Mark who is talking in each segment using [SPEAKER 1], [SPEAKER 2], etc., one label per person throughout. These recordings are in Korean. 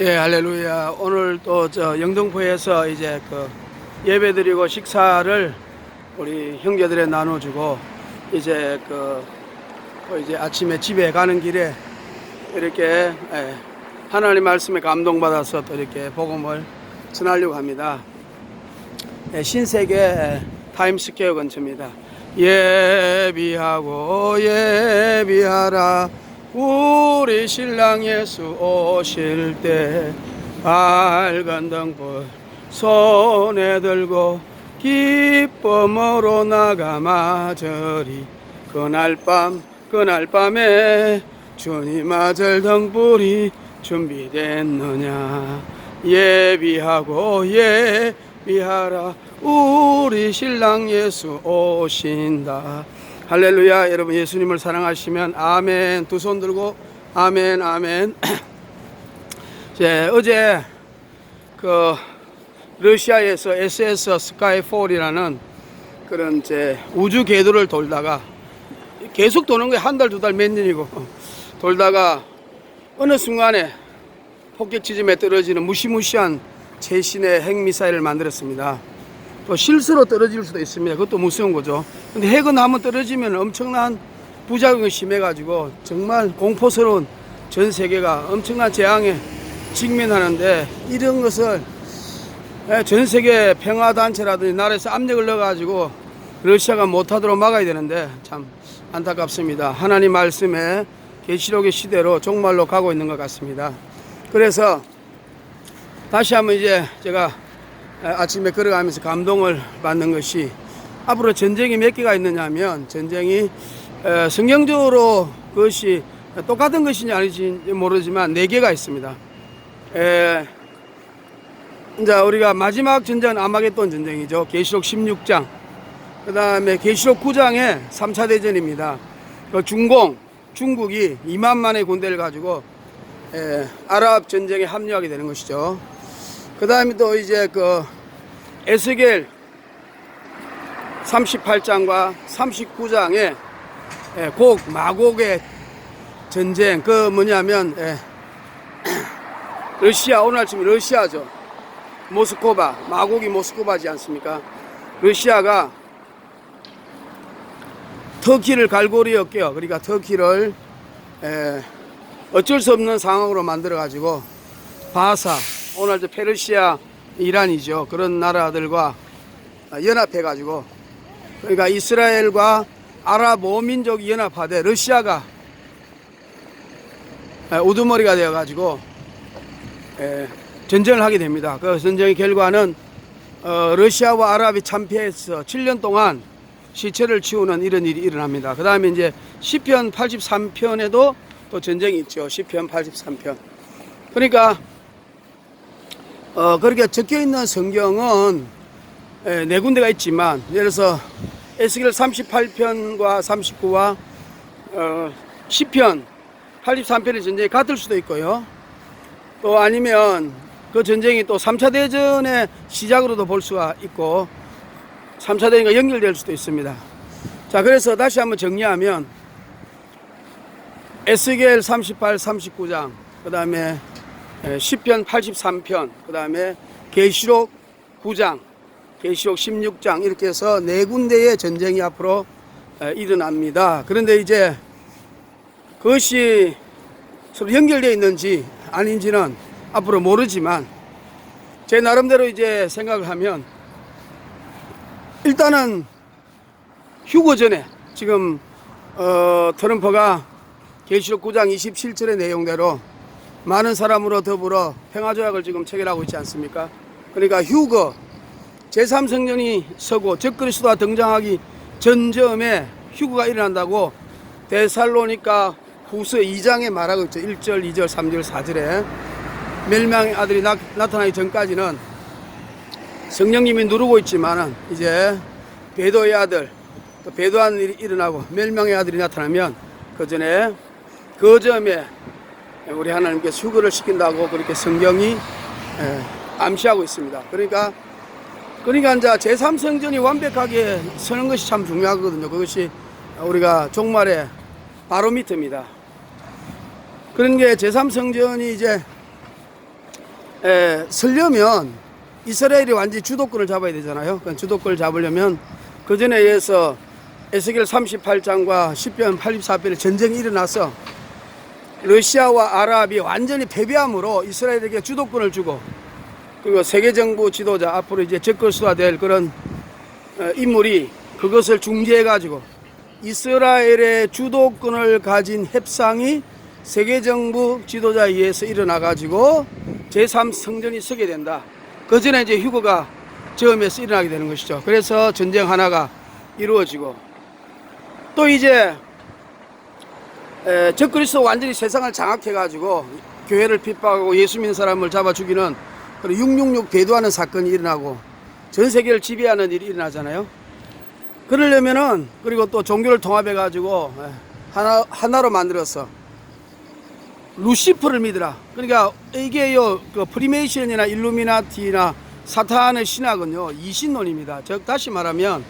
[SPEAKER 1] 예, 할렐루야. 오늘 또 저 영등포에서 이제 그 예배 드리고 식사를 우리 형제들에 나눠주고 이제 그또 이제 아침에 집에 가는 길에 이렇게 예, 하나님 말씀에 감동받아서 또 이렇게 복음을 전하려고 합니다. 예, 신세계 예, 타임스퀘어 근처입니다. 예비하고 예비하라 우리 신랑 예수 오실 때 밝은 등불 손에 들고 기쁨으로 나가 마저리. 그날 밤 그날 밤에 주님 아들 등불이 준비됐느냐? 예비하고 예비하라. 우리 신랑 예수 오신다 할렐루야 여러분 예수님을 사랑하시면 아멘 두 손 들고 아멘 아멘 제 어제 그 러시아에서 SS 스카이4이라는 그런 제 우주 궤도를 돌다가 계속 도는 거예요. 한 달, 두 달, 몇 년이고. 돌다가 어느 순간에 폭격 지점에 떨어지는 무시무시한 최신의 핵미사일을 만들었습니다. 또 실수로 떨어질 수도 있습니다. 그것도 무서운 거죠. 근데 핵은 한번 떨어지면 엄청난 부작용이 심해가지고 정말 공포스러운 전 세계가 엄청난 재앙에 직면하는데 이런 것을 예, 전 세계 평화단체라든지 나라에서 압력을 넣어가지고 러시아가 못하도록 막아야 되는데 참 안타깝습니다. 하나님 말씀에 계시록의 시대로 종말로 가고 있는 것 같습니다. 그래서 다시 한번 이제 제가 아침에 걸어가면서 감동을 받는 것이 앞으로 전쟁이 몇 개가 있느냐면 전쟁이 에, 성경적으로 그것이 똑같은 것인지 아닌지 모르지만 네 개가 있습니다. 에, 이제 우리가 마지막 전쟁은 아마겟돈 전쟁이죠. 계시록 16장. 그 다음에 계시록 9장에 3차 대전입니다. 그 중공, 중국이 2만만의 군대를 가지고 에, 아랍 전쟁에 합류하게 되는 것이죠. 그 다음에 또 이제 그 에스겔 38장과 39장에 예, 곡 마곡의 전쟁 그 뭐냐면 예, 러시아 오늘 아침 러시아죠. 모스코바 마곡이 모스코바지 않습니까? 러시아가 터키를 갈고리였게요. 그러니까 터키를 예, 어쩔 수 없는 상황으로 만들어 가지고 바사 오늘 저 페르시아 이란이죠 그런 나라들과 연합해 가지고 그러니까 이스라엘과 아랍 5민족이 연합하되 러시아가 우두머리가 되어 가지고 전쟁을 하게 됩니다. 그 전쟁의 결과는 어, 러시아와 아랍이 참패해서 7년 동안 시체를 치우는 이런 일이 일어납니다. 그 다음에 이제 시편 83편에도 또 전쟁이 있죠. 시편 83편. 그러니까 어, 그렇게 적혀 있는 성경은 에, 네 군데가 있지만 예를 들어서 에스겔 38편과 39와 어, 10편 83편의 전쟁이 같을 수도 있고요. 또 아니면 그 전쟁이 또 3차 대전의 시작으로도 볼 수가 있고 3차 대전과 연결될 수도 있습니다. 자, 그래서 다시 한번 정리하면 에스겔 38, 39장, 그 다음에 10편, 83편, 그 다음에 계시록 9장, 계시록 16장 이렇게 해서 네 군데의 전쟁이 앞으로 에, 일어납니다. 그런데 이제 그것이 서로 연결되어 있는지 아닌지는 앞으로 모르지만 제 나름대로 이제 생각을 하면 일단은 휴거 전에 지금 어, 트럼프가 계시록 9장 27절의 내용대로 많은 사람으로 더불어 평화조약을 지금 체결하고 있지 않습니까? 그러니까 휴거 제3성전이 서고 적그리스도가 등장하기 전점에 휴거가 일어난다고 데살로니까 후서 2장에 말하고 있죠. 1절, 2절, 3절, 4절에 멸망의 아들이 나, 나타나기 전까지는 성령님이 누르고 있지만은 이제 배도의 아들, 또 배도한 일이 일어나고 멸망의 아들이 나타나면 그 전에 그 점에 우리 하나님께서 휴거를 시킨다고 그렇게 성경이 예, 암시하고 있습니다. 그러니까 그러니까 이제 제3성전이 완벽하게 서는 것이 참 중요하거든요. 그것이 우리가 종말의 바로미터입니다. 그런 게 제3성전이 이제 에, 설려면 이스라엘이 완전히 주도권을 잡아야 되잖아요. 그 주도권을 잡으려면 그 전에 의해서 에스겔 38장과 10편 84편에 전쟁이 일어나서 러시아와 아랍이 완전히 패배함으로 이스라엘에게 주도권을 주고 그리고 세계 정부 지도자 앞으로 이제 접근수화될 그런 어, 인물이 그것을 중재해 가지고 이스라엘의 주도권을 가진 협상이 세계 정부 지도자에 의해서 일어나 가지고 제3 성전이 서게 된다. 그 전에 이제 휴거가 저음에서 일어나게 되는 것이죠. 그래서 전쟁 하나가 이루어지고 또 이제 에, 적그리스도 완전히 세상을 장악해 가지고 교회를 핍박하고 예수 믿는 사람을 잡아 죽이는 그런 666 배도하는 사건이 일어나고 전 세계를 지배하는 일이 일어나잖아요. 그러려면은 그리고 또 종교를 통합해 가지고 하나 하나로 만들어서 루시퍼를 믿으라. 그러니까 이게요 그 프리메이션이나 일루미나티나 사탄의 신학은요 이신론입니다. 즉 다시 말하면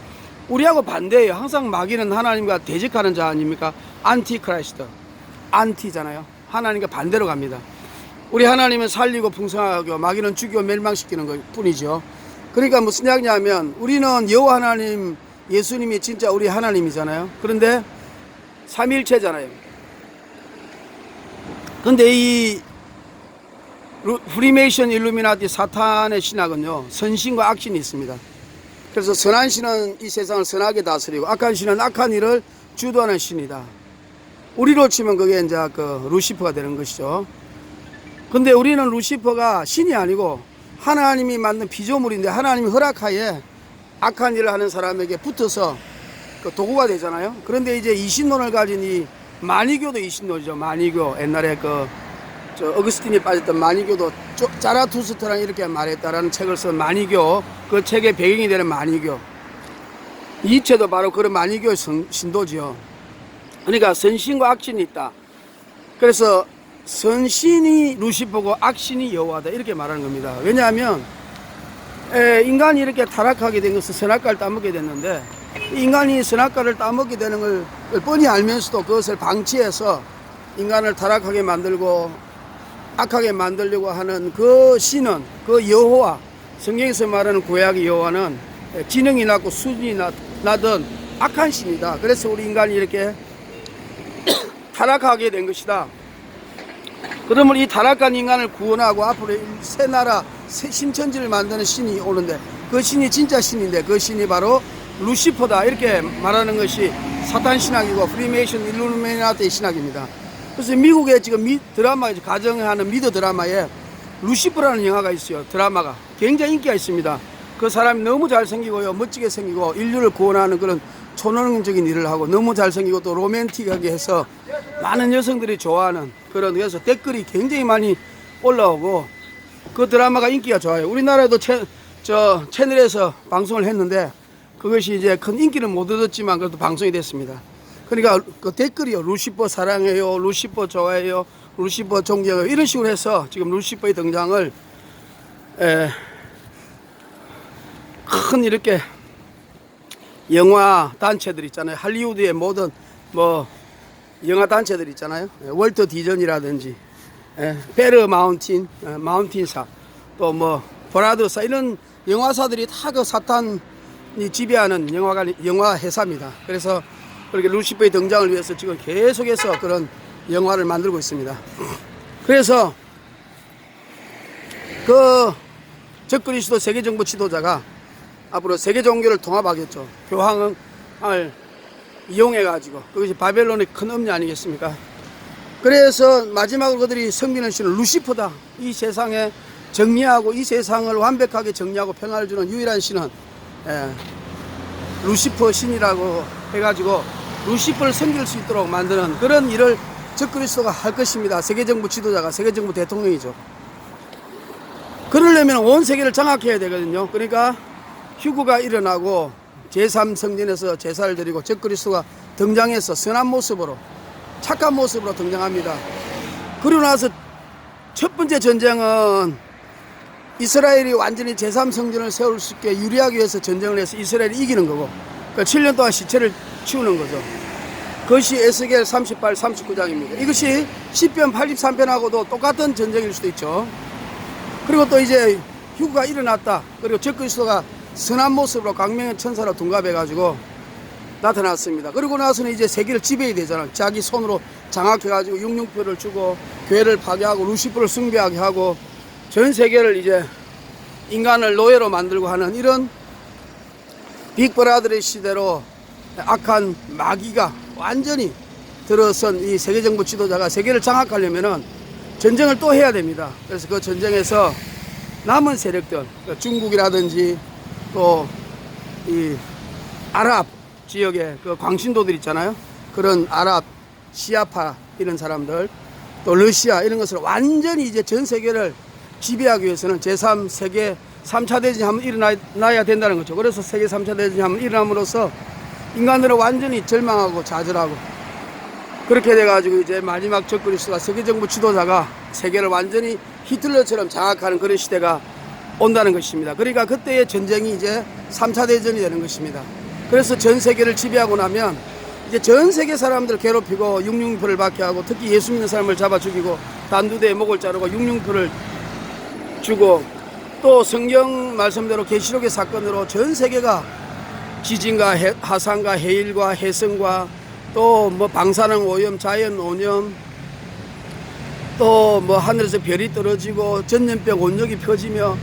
[SPEAKER 1] 우리하고 반대예요. 항상 마귀는 하나님과 대적하는 자 아닙니까? 안티크라이스트, 안티잖아요. 하나님과 반대로 갑니다. 우리 하나님은 살리고 풍성하고 마귀는 죽이고 멸망시키는 것 뿐이죠. 그러니까 무슨 이야기냐면 우리는 여호와 하나님 예수님이 진짜 우리 하나님이잖아요. 그런데 삼일체잖아요. 근데 이 루- 프리메이션 일루미나티 사탄의 신학은요 선신과 악신이 있습니다. 그래서 선한 신은 이 세상을 선하게 다스리고 악한 신은 악한 일을 주도하는 신이다. 우리로 치면 그게 이제 그 루시퍼가 되는 것이죠. 근데 우리는 루시퍼가 신이 아니고 하나님이 만든 피조물인데 하나님이 허락하에 악한 일을 하는 사람에게 붙어서 그 도구가 되잖아요. 그런데 이제 이신론을 가진 이 마니교도 이신론이죠. 마니교 옛날에 그저 어거스틴이 빠졌던 마니교도 쪼- 자라투스트랑 이렇게 말했다라는 책을 쓴 마니교 그 책의 배경이 되는 마니교 이체도 바로 그런 마니교 성- 신도지요. 그러니까 선신과 악신이 있다. 그래서 선신이 루시퍼고 악신이 여호와다 이렇게 말하는 겁니다. 왜냐하면 에, 인간이 이렇게 타락하게 된 것은 선악과를 따먹게 됐는데 이 인간이 선악과를 따먹게 되는 걸 뻔히 알면서도 그것을 방치해서 인간을 타락하게 만들고 악하게 만들려고 하는 그 신은 그 여호와 성경에서 말하는 구약의 여호와는 지능이 낮고 수준이 낮, 낮은 악한 신이다. 그래서 우리 인간이 이렇게 타락하게 된 것이다. 그러면 이 타락한 인간을 구원하고 앞으로 새 나라 새 신천지를 만드는 신이 오는데 그 신이 진짜 신인데 그 신이 바로 루시퍼다 이렇게 말하는 것이 사탄 신학이고 프리메이션 일루미나티 신학입니다. 그래서 미국에 지금 미, 드라마 가정하는 미드 드라마에 루시퍼라는 영화가 있어요. 드라마가 굉장히 인기가 있습니다. 그 사람이 너무 잘생기고요, 멋지게 생기고 인류를 구원하는 그런 초능적인 일을 하고 너무 잘생기고 또 로맨틱하게 해서 많은 여성들이 좋아하는 그런 그래서 댓글이 굉장히 많이 올라오고 그 드라마가 인기가 좋아요. 우리나라에도 채, 저 채널에서 방송을 했는데 그것이 이제 큰 인기는 못 얻었지만 그래도 방송이 됐습니다. 그러니까 그 댓글이요. 루시퍼 사랑해요. 루시퍼 좋아해요. 루시퍼 존경해요. 이런 식으로 해서 지금 루시퍼의 등장을 에, 큰 이렇게 영화 단체들 있잖아요. 할리우드의 모든 뭐 영화 단체들 있잖아요. 예, 월터 디전이라든지 예, 베르 마운틴, 예, 마운틴사 또뭐 브라더사 이런 영화사들이 다 그 사탄이 지배하는 영화가 영화 회사입니다. 그래서 그렇게 루시퍼의 등장을 위해서 지금 계속해서 그런 영화를 만들고 있습니다. 그래서 그 적그리스도 세계 정부 지도자가 앞으로 세계 종교를 통합하겠죠. 교황을 이용해 가지고 그것이 바벨론의 큰 음료 아니겠습니까? 그래서 마지막으로 그들이 섬기는 신은 루시퍼다. 이 세상에 정리하고 이 세상을 완벽하게 정리하고 평화를 주는 유일한 신은 예, 루시퍼 신이라고 해가지고 루시퍼를 섬길 수 있도록 만드는 그런 일을 적그리스도가 할 것입니다. 세계 정부 지도자가 세계 정부 대통령이죠. 그러려면 온 세계를 장악해야 되거든요. 그러니까 휴거가 일어나고 제3성전에서 제사를 드리고 적그리스도가 등장해서 선한 모습으로 착한 모습으로 등장합니다. 그러고 나서 첫 번째 전쟁은 이스라엘이 완전히 제3성전을 세울 수 있게 유리하기 위해서 전쟁을 해서 이스라엘이 이기는 거고 그 7년 동안 시체를 치우는 거죠. 그것이 에스겔 38, 39장입니다. 이것이 10편, 83편하고도 똑같은 전쟁일 수도 있죠. 그리고 또 이제 휴가 일어났다. 그리고 적그리스도가 선한 모습으로 광명의 천사로 둔갑해가지고 나타났습니다. 그리고 나서는 이제 세계를 지배해야 되잖아. 자기 손으로 장악해가지고 육육표를 주고 교회를 파괴하고 루시프를 숭배하게 하고 전 세계를 이제 인간을 노예로 만들고 하는 이런 빅브라더의 시대로 악한 마귀가 완전히 들어선 이 세계 정부 지도자가 세계를 장악하려면은 전쟁을 또 해야 됩니다. 그래서 그 전쟁에서 남은 세력들, 그 중국이라든지 또 이 아랍 지역의 그 광신도들 있잖아요. 그런 아랍, 시아파 이런 사람들, 또 러시아 이런 것을 완전히 이제 전 세계를 지배하기 위해서는 제3 세계 3차 대전이 한번 일어나야 된다는 거죠. 그래서 세계 3차 대전이 한번 일어남으로써 인간들은 완전히 절망하고 좌절하고 그렇게 돼가지고 이제 마지막 적그리스도가 세계 정부 지도자가 세계를 완전히 히틀러처럼 장악하는 그런 시대가 온다는 것입니다. 그러니까 그때의 전쟁이 이제 3차 대전이 되는 것입니다. 그래서 전 세계를 지배하고 나면 이제 전 세계 사람들 괴롭히고 육육표를 받게 하고 특히 예수 믿는 사람을 잡아 죽이고 단두대에 목을 자르고 육육표를 주고 또 성경 말씀대로 계시록의 사건으로 전 세계가 지진과 해- 하산과 해일과 해성과 또 뭐 방사능 오염, 자연 오염, 또 뭐 하늘에서 별이 떨어지고 전염병 온역이 펴지며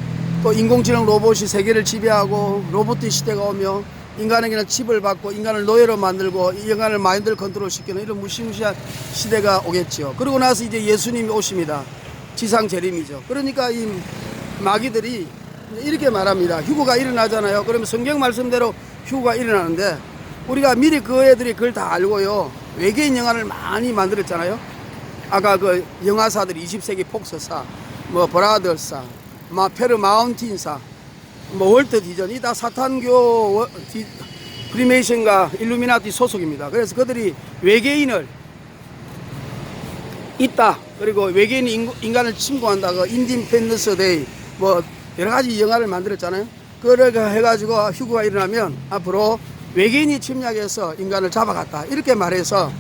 [SPEAKER 1] 또 인공지능 로봇이 세계를 지배하고 로봇 시대가 오며 인간에게는 칩을 받고 인간을 노예로 만들고 이 인간을 마인드를 컨트롤 시키는 이런 무시무시한 시대가 오겠죠. 그러고 나서 이제 예수님이 오십니다. 지상 재림이죠. 그러니까 이 마귀들이 이렇게 말합니다. 휴거가 일어나잖아요. 그러면 성경 말씀대로 휴거가 일어나는데 우리가 미리 그 애들이 그걸 다 알고요. 외계인 영화를 많이 만들었잖아요. 아까 그 영화사들 20세기 폭스사, 뭐 브라더사, 마 페르 마운틴사, 뭐 월트 디전 이 다 사탄교 워- 디, 프리메이션과 일루미나티 소속입니다. 그래서 그들이 외계인을 있다. 그리고 외계인이 인- 인간을 침공한다. 그 인디펜던스 데이 뭐 여러 가지 영화를 만들었잖아요. 그렇게 해가지고 휴거가 일어나면 앞으로 외계인이 침략해서 인간을 잡아갔다. 이렇게 말해서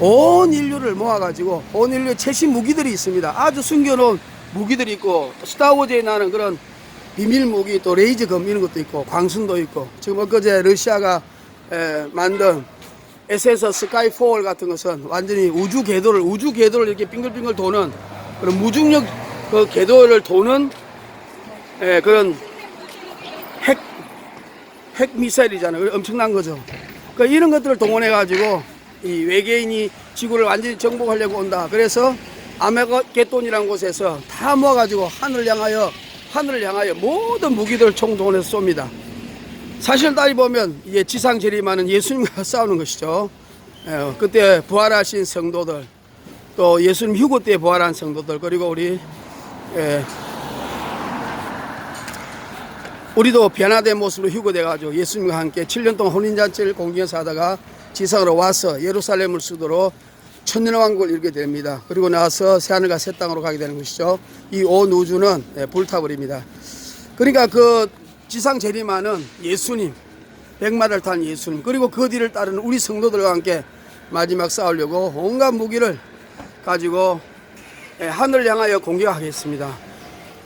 [SPEAKER 1] 온 인류를 모아가지고 온 인류의 최신 무기들이 있습니다. 아주 숨겨놓은 무기들이 있고 스타워즈에 나는 그런 비밀 무기 또 레이저 검 이런 것도 있고 광순도 있고 지금 엊그제 러시아가 에, 만든 SS 스카이포월 같은 것은 완전히 우주 궤도를 우주 궤도를 이렇게 빙글빙글 도는 그런 무중력 그 궤도를 도는 에, 그런 핵, 핵 미사일이잖아요. 엄청난 거죠. 그 이런 것들을 동원해 가지고 이 외계인이 지구를 완전히 정복하려고 온다. 그래서 아메게돈이라는 곳에서 다 모아가지고 하늘을 향하여 하늘을 향하여 모든 무기들을 총동원해서 쏩니다. 사실 따위 보면 이게 지상 재림하는 예수님과 싸우는 것이죠. 예, 그때 부활하신 성도들, 또 예수님 휴고 때 부활한 성도들, 그리고 우리 예, 우리도 변화된 모습으로 휴거돼가지고 예수님과 함께 7년 동안 혼인잔치를 공경해서 하다가 지상으로 와서 예루살렘을 수도로 천년 왕국을 이루게 됩니다. 그리고 나서 새하늘과 새 땅으로 가게 되는 것이죠. 이 온 우주는 예, 불타버립니다. 그러니까 그 지상 재림하는 예수님, 백마를 탄 예수님, 그리고 그 뒤를 따르는 우리 성도들과 함께 마지막 싸우려고 온갖 무기를 가지고 예, 하늘을 향하여 공격하겠습니다.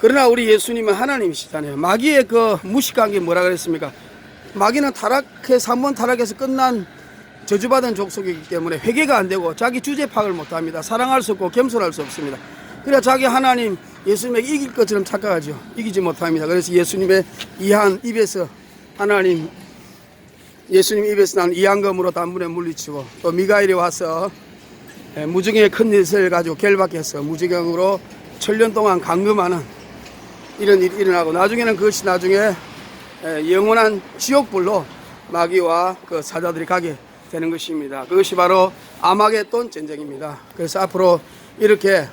[SPEAKER 1] 그러나 우리 예수님은 하나님이시잖아요. 마귀의 그 무식한 게 뭐라 그랬습니까? 마귀는 타락해서 한번 타락해서 끝난 저주받은 족속이기 때문에 회개가 안 되고 자기 주제 파악을 못 합니다. 사랑할 수 없고 겸손할 수 없습니다. 그래야 자기 하나님 예수님에게 이길 것처럼 착각하죠. 이기지 못합니다. 그래서 예수님의 이한 입에서 하나님 예수님 입에서 난 이한검으로 단문에 물리치고 또 미가엘이 와서 예, 무지경의 큰 일을 가지고 결박해서 무지경으로 천년 동안 감금하는 이런 일이 일어나고 나중에는 그것이 나중에 에, 영원한 지옥불로 마귀와 그 사자들이 가게 되는 것입니다. 그것이 바로 아마겟돈 전쟁입니다. 그래서 앞으로 이렇게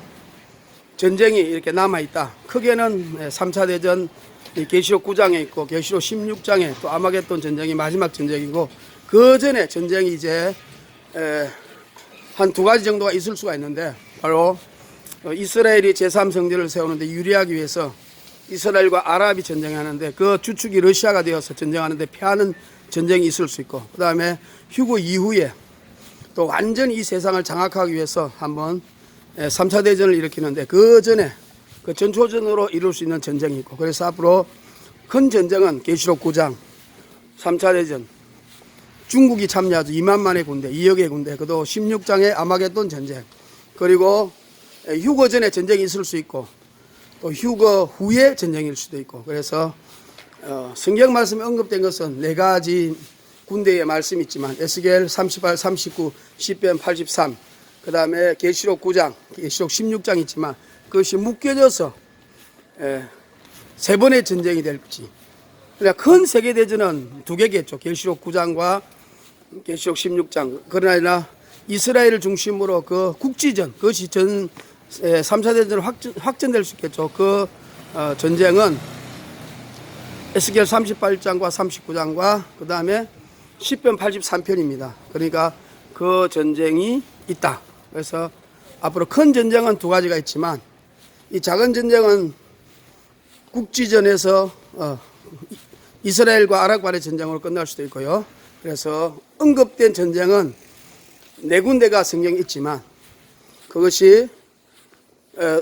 [SPEAKER 1] 전쟁이 이렇게 남아 있다. 크게는 에, 3차 대전 이 계시록 9장에 있고 계시록 16장에 또 아마겟돈 전쟁이 마지막 전쟁이고 그 전에 전쟁이 이제 한 두 가지 정도가 있을 수가 있는데 바로 어, 이스라엘이 제3성전을 세우는데 유리하기 위해서 이스라엘과 아랍이 전쟁하는데 그 주축이 러시아가 되어서 전쟁하는데 패하는 전쟁이 있을 수 있고 그 다음에 휴고 이후에 또 완전히 이 세상을 장악하기 위해서 한번 3차 대전을 일으키는데 그 전에 그 전초전으로 이룰 수 있는 전쟁이 있고 그래서 앞으로 큰 전쟁은 계시록 9장 3차 대전. 중국이 참여하죠. 2만만의 군대 2억의 군대 그도 16장의 아마겟돈 전쟁. 그리고 휴거 전에 전쟁이 있을 수 있고 또 휴거 후에 전쟁일 수도 있고 그래서 어, 성경 말씀에 언급된 것은 네 가지 군대의 말씀이 있지만 에스겔 38, 39, 10편 83, 그 다음에 계시록 9장, 계시록 16장 있지만 그것이 묶여져서 에, 세 번의 전쟁이 될지. 그러니까 큰 세계 대전은 두 개겠죠. 계시록 9장과 계시록 16장. 그러나 이스라엘을 중심으로 그 국지전, 그것이 전 3차 대전으로 확전, 확전될 수 있겠죠. 그 어, 전쟁은 에스겔 38장과 39장과 그 다음에 10편 83편입니다. 그러니까 그 전쟁이 있다. 그래서 앞으로 큰 전쟁은 두 가지가 있지만 이 작은 전쟁은 국지전에서 어, 이스라엘과 아랍 간의 전쟁으로 끝날 수도 있고요. 그래서 언급된 전쟁은 네 군데가 성경에 있지만 그것이 에,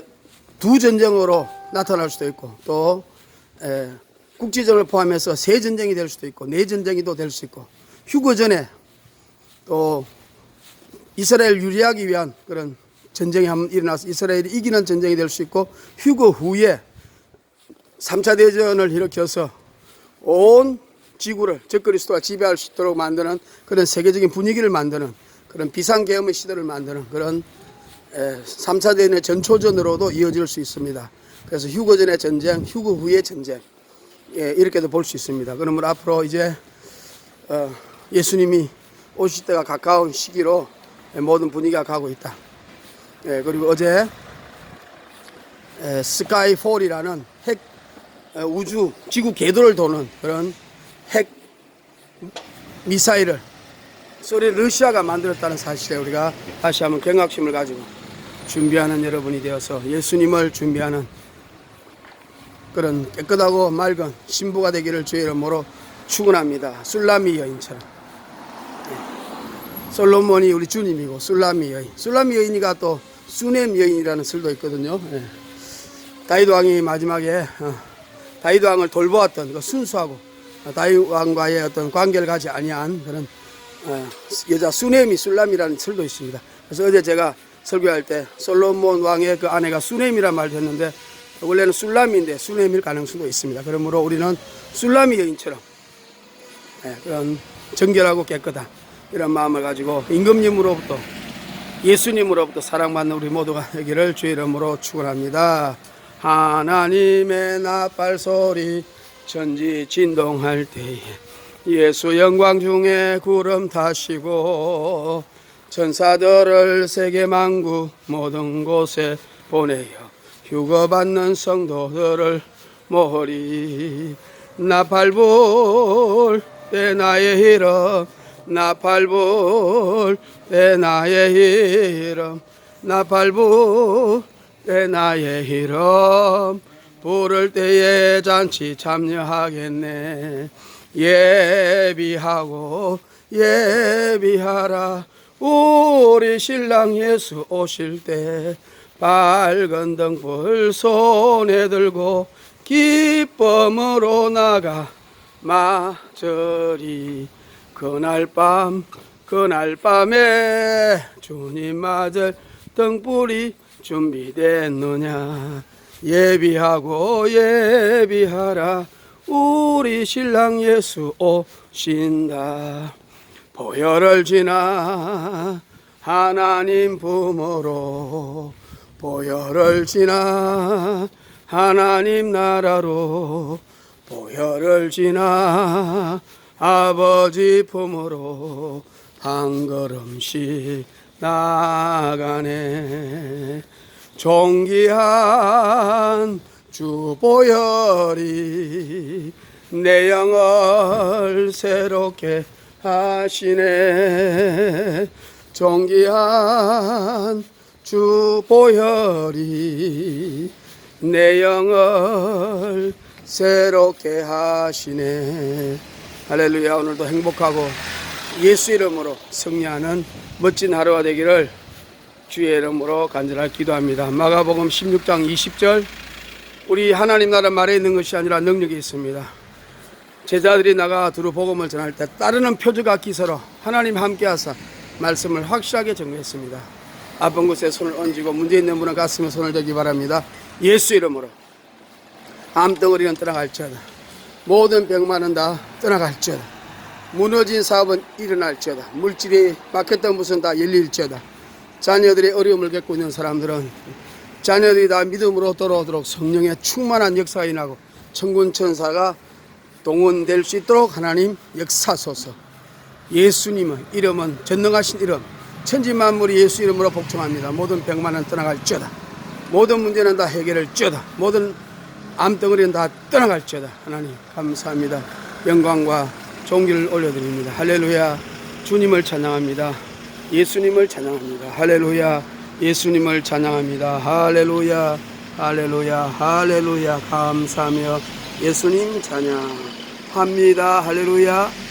[SPEAKER 1] 두 전쟁으로 나타날 수도 있고 또 에, 국지전을 포함해서 세 전쟁이 될 수도 있고 네 전쟁이 또될수 있고 휴거 전에 또 이스라엘 유리하기 위한 그런 전쟁이 한번 일어나서 이스라엘이 이기는 전쟁이 될 수 있고 휴거 후에 3차 대전을 일으켜서 온 지구를 적그리스도가 지배할 수 있도록 만드는 그런 세계적인 분위기를 만드는 그런 비상계엄의 시대를 만드는 그런 3차 대전의 전초전으로도 이어질 수 있습니다. 그래서 휴거 전의 전쟁, 휴거 후의 전쟁 예, 이렇게도 볼 수 있습니다. 그러면 앞으로 이제 어, 예수님이 오실 때가 가까운 시기로 모든 분위기가 가고 있다. 예, 그리고 어제 에, 스카이폴이라는 핵 어, 우주 지구 궤도를 도는 그런 핵 미사일을 소리 러시아가 만들었다는 사실에 우리가 다시 한번 경각심을 가지고 준비하는 여러분이 되어서 예수님을 준비하는 그런 깨끗하고 맑은 신부가 되기를 주의 이름으로 축원합니다. 술라미 여인처럼. 예. 솔로몬이 우리 주님이고 술라미 여인. 술라미 여인이가 또 수넴 여인이라는 설도 있거든요. 예. 다윗 왕이 마지막에 어, 다윗 왕을 돌보았던 그 순수하고 어, 다윗 왕과의 어떤 관계를 가지 아니한 그런 어, 여자 수넴이 술람이라는 설도 있습니다. 그래서 어제 제가 설교할 때 솔로몬 왕의 그 아내가 수넴이란 말을 했는데 원래는 술람인데 수넴일 가능성도 있습니다. 그러므로 우리는 술람이 여인처럼 예, 그런 정결하고 깨끗한 이런 마음을 가지고 임금님으로부터 예수님으로부터 사랑받는 우리 모두가 되기를 주의 이름으로 축원합니다. 하나님의 나팔 소리 전지 진동할 때에 예수 영광 중에 구름 타시고 천사들을 세계 만국 모든 곳에 보내요. 휴거받는 성도들을 모으리 나팔불 때 나의 이름 나팔불 때 나의 이름 나팔불 때 나의 이름. 부를 때에 잔치 참여하겠네. 예비하고 예비하라. 우리 신랑 예수 오실 때 밝은 등불 손에 들고 기쁨으로 나가 마저리 그날 밤 그날 밤에 주님 맞을 등불이 준비됐느냐? 예비하고 예비하라. 우리 신랑 예수 오신다. 보혈을 지나 하나님 부모로 보혈을 지나 하나님 나라로 보혈을 지나 아버지 품으로 한 걸음씩 나가네. 존귀한 주 보혈이 내 영을 새롭게 하시네. 존귀한 주 보혈이 내 영을 새롭게 하시네 할렐루야 오늘도 행복하고 예수 이름으로 승리하는 멋진 하루가 되기를 주의 이름으로 간절히 기도합니다 마가복음 16장 20절 우리 하나님 나라 말에 있는 것이 아니라 능력이 있습니다. 제자들이 나가 두루 복음을 전할 때 따르는 표적과 기사로 하나님 함께하사 말씀을 확실하게 정리했습니다. 아픈 곳에 손을 얹고 문제 있는 분은 가슴에 손을 대기 바랍니다. 예수 이름으로 암덩어리는 떠나갈지어다. 모든 병만은 다 떠나갈지어다. 무너진 사업은 일어날지어다. 물질이 막혔던 무슨 다 열릴지어다. 자녀들의 어려움을 겪고 있는 사람들은 자녀들이 다 믿음으로 돌아오도록 성령의 충만한 역사가 일어나고 천군 천사가 동원될 수 있도록 하나님 역사소서. 예수님의 이름은 전능하신 이름. 천지 만물이 예수 이름으로 복종합니다. 모든 병만은 떠나갈지어다. 모든 문제는 다 해결할지어다. 모든 암덩어리는 다 떠나갈지어다. 하나님 감사합니다. 영광과 존귀를 올려드립니다. 할렐루야. 주님을 찬양합니다. 예수님을 찬양합니다. 할렐루야. 예수님을 찬양합니다. 할렐루야. 할렐루야. 할렐루야. 감사하며 예수님 찬양합니다. 할렐루야.